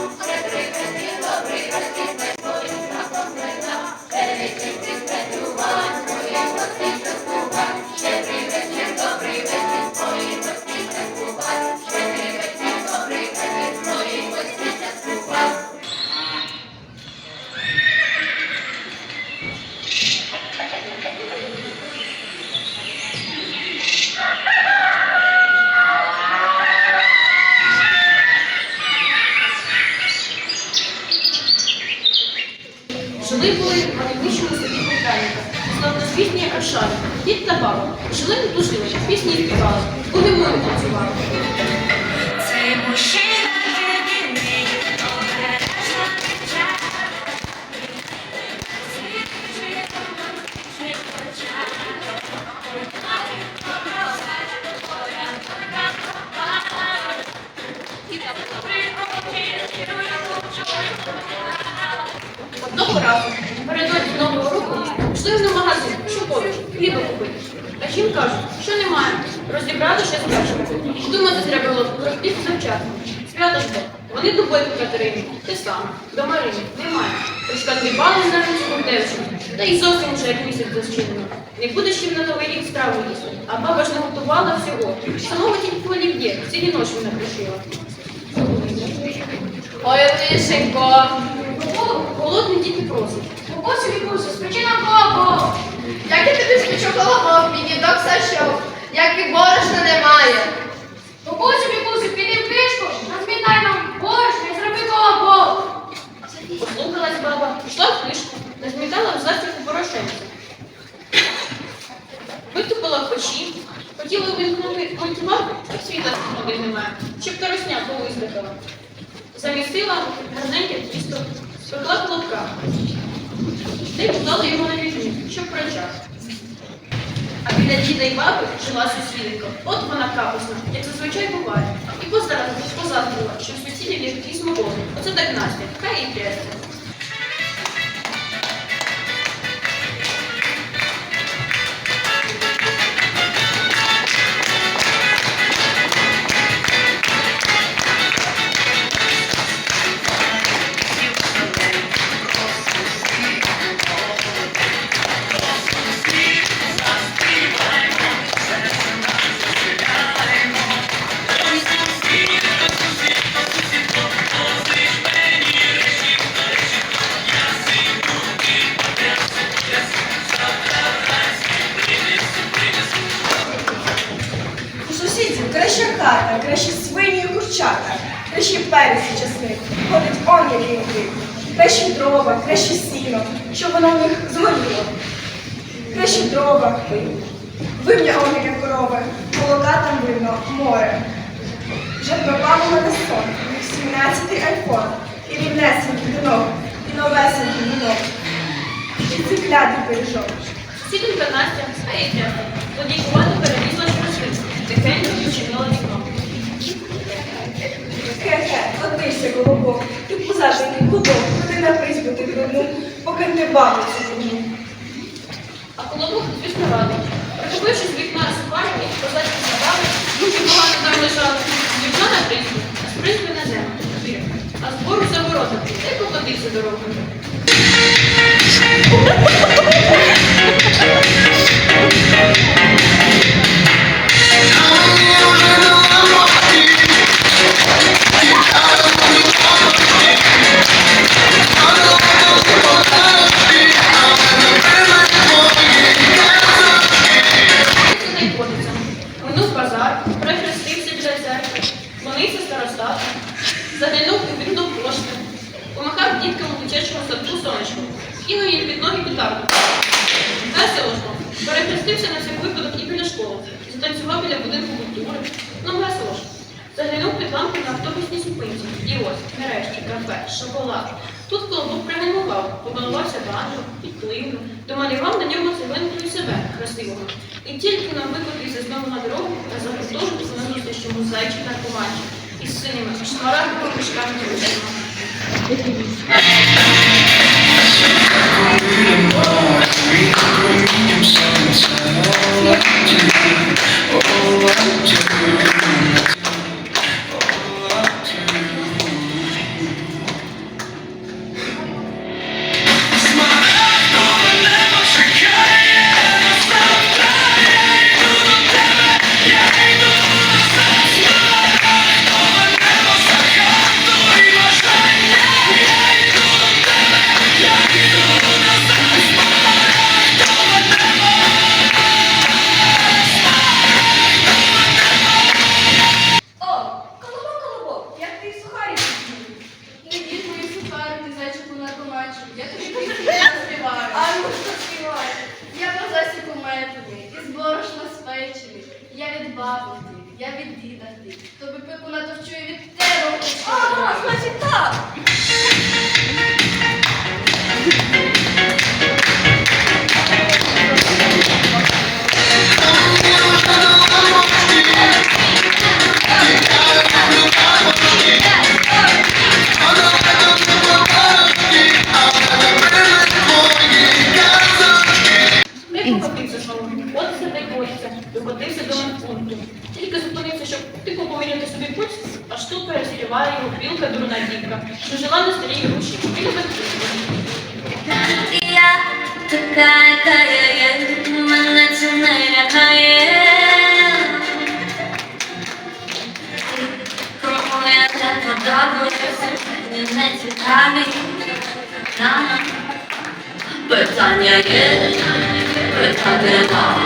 Жили Аршани. Дід та баба. Жили не тужили, пісні співали, були мою танцювали. Цей мужчина єдиний, обережна дівчата. Одного разу, передодні Нового року, йшли в магазин, що поруч, хліба купити. А жінка каже, що немає, розібрали ще спрашувати. Думати треба було розбіг завчасно. Свято жде. Вони до бойку Катерині, те саме, до Марини, немає. Пришкандрібали на ручку девчину, та й зовсім уже як місяць зачинено. Не буде ще на новий рік страву їсти, а баба ж не готувала всього. Самого тільки олів'є, цілі ночі вона пришила. Ой, лишенько. Голодний тільки просить. Бабусю, Вікусю, спечи нам колобок. Як я тобі спечу колобок, мій дідок сашов, як і борошна немає. Бабусю, Вікусю, піди в книжку, розмітай нам борошна і зроби колобок. Послухалась баба, пішла в книжку, назмітала в засіку порошенця. Витупила печі, хотіла вимкнути мультиварку, а світа води немає, щоб таросня повиздихала. Замістила гарненьке тісто, спекла колобка. Та й подала його на війну, щоб прочав. А біля діда й баби жила сусідка. От вона капусна, як зазвичай буває. І позадала, позаздрила, що в сусідів є якийсь смолони. Оце так Настя, хай і трясся. Кращі дрова, краще сіно, щоб воно в них згоріло. Кращі дрова, вим'я он яке корови, молока там видно, море. Вже пропав у мене сон, 17-й айфон, і рівнесенький динок, і новесенький вінок. І цей клятий пиріжок. Сіденька Настя, а й трясся. Тоді кувата перелізла через тихенько відчинила вікно. Хе-хе, колобок, ти позажений клубок, ходи на призьбу ти дурну, поки не бабицю дурну. А колобок, звісно, радий. Прихопивши з вікна сухарики, козачки забрали, дуже погано там лежали. З вікна на призьбу, а з призьби на землю. А збору за ворота, де покотився дорогою. Молився заглянув у вікно пошти, помахав діткам у дитячому садку сонечком, кинув їм під ноги гітарку. Весело ж, перехрестився на всяк випадок і біля школи, затанцював біля будинку культури. Ну, весело ж. Заглянув під лампи на автобусній зупинці. І ось, нарешті, кафе, шоколад. Тут колобок пригальмував, побалувався банджо, підклину, домалював на ньому цеглинку і себе красивого. І тільки нам викотився знову на дорогу та загортовувався на зустрічому зайчика Ковачі із синіми мішками ручками. бабусі, я від діда ти. Тобі пекула товчує від тебе. А, значить так. Аж тут його білка дурна дівка, що жила на старій груші батьків. Я така, яка я є, мене це не лякає. Кому я не подобаюся, мені не цікаві. Питання є, питань нема.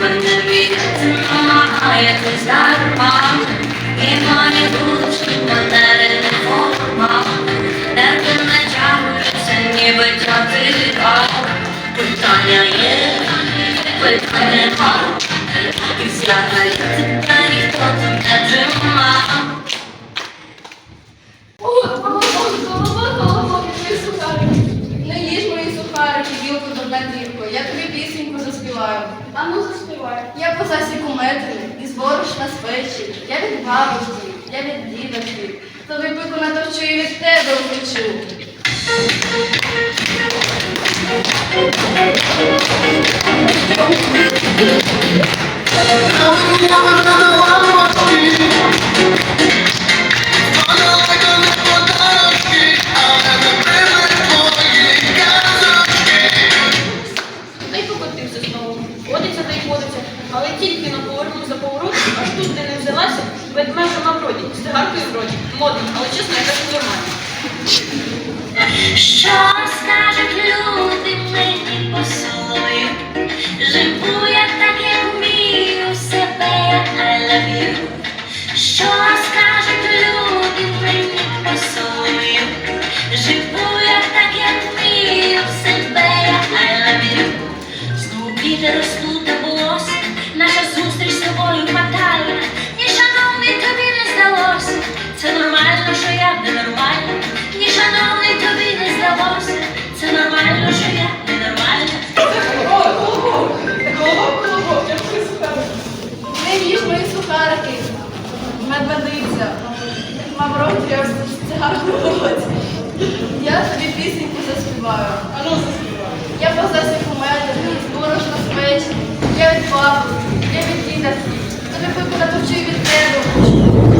Мене мої душі мене не форма. Питання є, питання нема. І тебе ніхто тут не тримав. Мої сухарики. Не їж мої сухарики, білку дурна дівко. Я тобі пісеньку заспіваю. А ну заспівай. Я по засіку метрини, із борошна з печі. Я від бабусі, я від дідочки. то пику натовчу і від тебе вручу. Та й сухарики. Медведиця. Мавров трьохся з цигарку в роті. Я тобі пісеньку заспіваю. А ну заспіваю. Я по засіку метрини, з борошна з печі. Я від бабу, я від дідочки. Тобі пику натовчу від тебе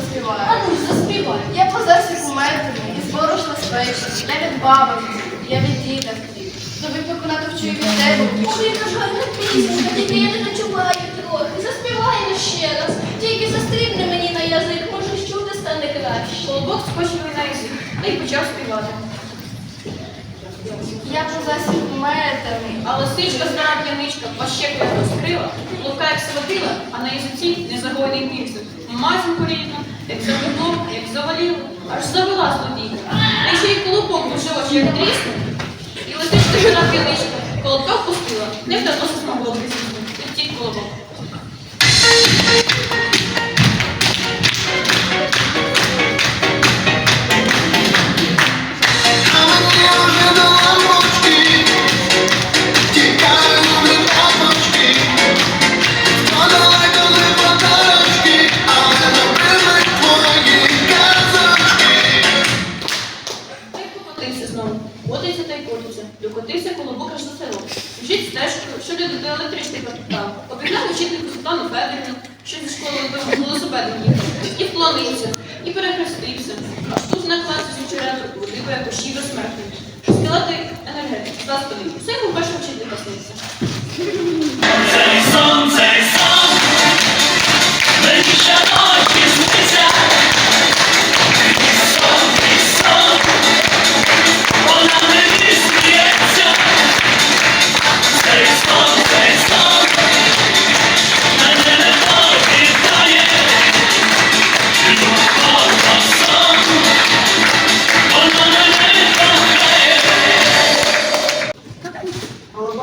заспіваю. А ну, заспівай. Я по засіку метрини, із борошна з печі. Я від бабусі, я від дідовки. Тобі пику натовчу і від тебе. Ой, яка ж гарна пісенька, тільки я не дочуваю трохи. Заспіваємо ще раз. Тільки застрібне мені на язик, може чути стане краще. Колобок скочив на язик та й почав співати. Я по засіку метрини. А лисичка стара п'яничка пащеку як розкрила, ловка як схватила, а на язиці незагойний півсик. Мазінку рідну, як завернув, як заваліло, аж завела студійка. Та ще й колобок дуже очі як тріснув. І летиш ти на п'яничка колобка впустила, не вдалося смаголки з'їсти. Втік колобок.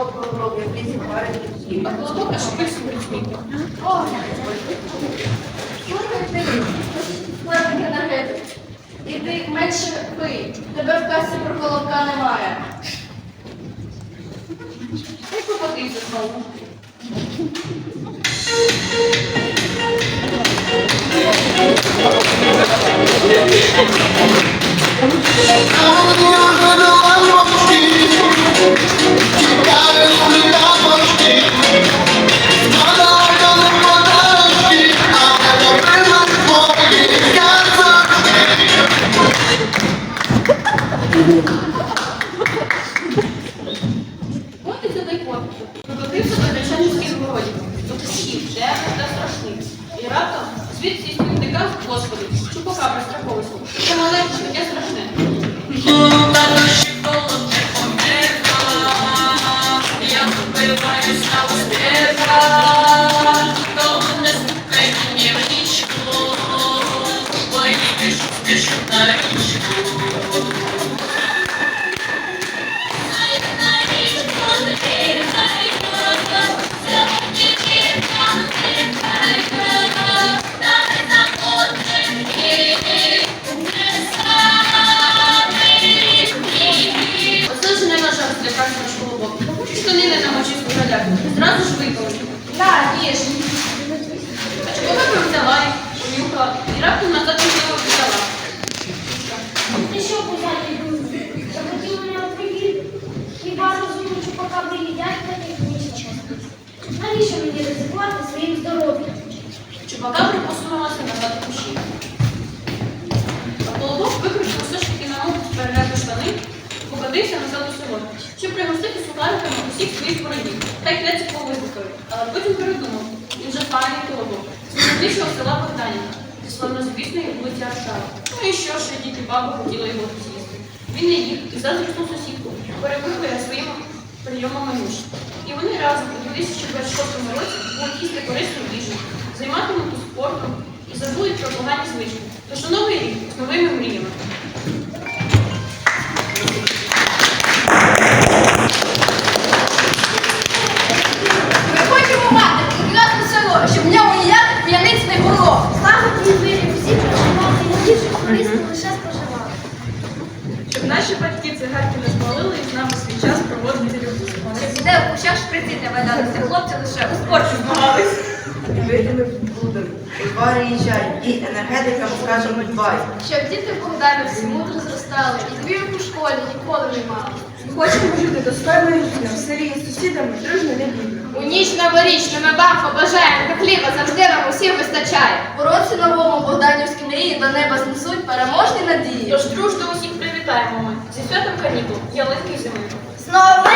Колобок, колобок, я плісі парень А колобок аж пиксу причміти. Слухайте на геть. Іди менше пий. Тебе в касі про колобка немає. Хай попадився знову. От назад у село, щоб пригостити сухариками усіх своїх ворогів. Та й кляці повибухали. Але потім передумав. Він же файний колобок. З найближчого села Богданівка, зі славнозвісної вулиці Аршава. Ну і що ж, діти баба хотіла його з'їсти. Він не їв і заздрісну сусідку перебиває своїми прийомами муж. І вони разом у 2026 році будуть їсти корисну їжу, займатимуть спортом і забудуть про погані звички. Тож новий рік з новими мріями. Будемо. Два їжджай і енергетикам скажемо бай. Щоб діти в Богданівці мудро зростали, і двірок у школі ніколи не мали. Хочемо жити достойною життя в селі з сусідами дружно не бідно. У ніч новорічну ми вам побажаємо, та хліба завжди нам усім вистачає. У році новому Богданівські мрії до неба знесуть переможні надії. Тож дружно усіх привітаємо ми зі святом канікул, ялинки зими. З Новим